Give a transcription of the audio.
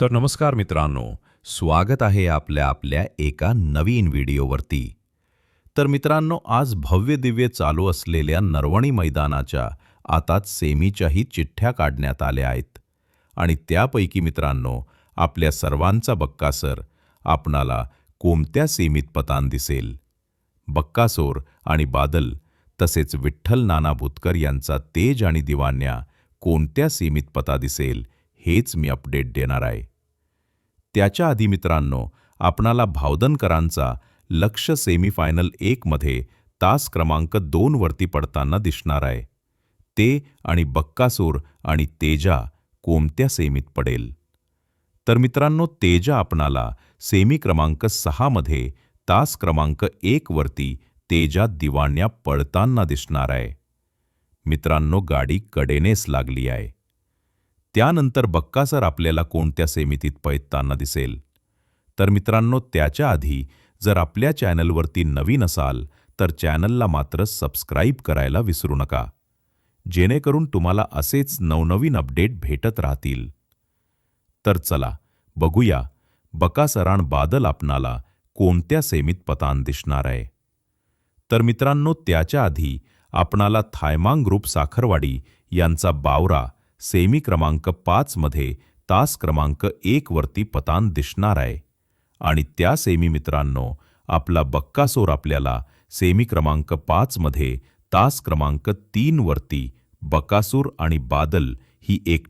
तर नमस्कार मित्रांनो स्वागत आहे आपल्या आपल्या एका नवीन व्हिडिओवरती. तर मित्रांनो आज भव्य दिव्य चालू असलेल्या नरवणी मैदानाच्या आता सेमीच्याही चिठ्ठ्या काढण्यात आल्या आहेत. आणि त्यापैकी मित्रांनो आपल्या सर्वांचा बक्कासर आपणाला कोणत्या सेमीत पतान दिसेल? बक्कासोर आणि बादल तसेच विठ्ठल नाना भुतकर यांचा तेज आणि दिवान्या कोणत्या सीमित पता दिसेल हेच मी अपडेट देणार आहे. त्याच्या आधी मित्रांनो आपणाला भावदनकरांचा लक्ष सेमीफायनल एकमध्ये तास क्रमांक दोन वरती पडताना दिसणार आहे. ते आणि बक्कासूर आणि तेजा कोणत्या सेमीत पडेल. तर मित्रांनो तेजा आपणाला सेमी क्रमांक सहामध्ये तास क्रमांक एक वरती तेजा दिवाण्या पळताना दिसणार आहे. मित्रांनो गाडी कडेनेच लागली आहे. त्यानंतर बक्कासर आपल्याला कोणत्या सेमितीत पैतताना दिसेल? तर मित्रांनो त्याच्या आधी जर आपल्या चॅनलवरती नवीन असाल तर चॅनलला मात्र सबस्क्राईब करायला विसरू नका. जेणेकरून तुम्हाला असेच नवनवीन अपडेट भेटत राहतील. तर चला बघूया बकासराण बादल आपणाला कोणत्या सेमीत पतान दिसणार आहे? तर मित्रांनो त्याच्या आधी आपणाला थायमांग ग्रुप साखरवाडी यांचा बावरा सेमी क्रमांक पाचमध्ये तास क्रमांक एकवरती पतान दिसणार आहे. आणि त्या सेमी मित्रांनो आपला बक्कासोर आपल्याला सेमी क्रमांक पाचमध्ये तास क्रमांक तीनवरती बकासूर आणि बादल ही एक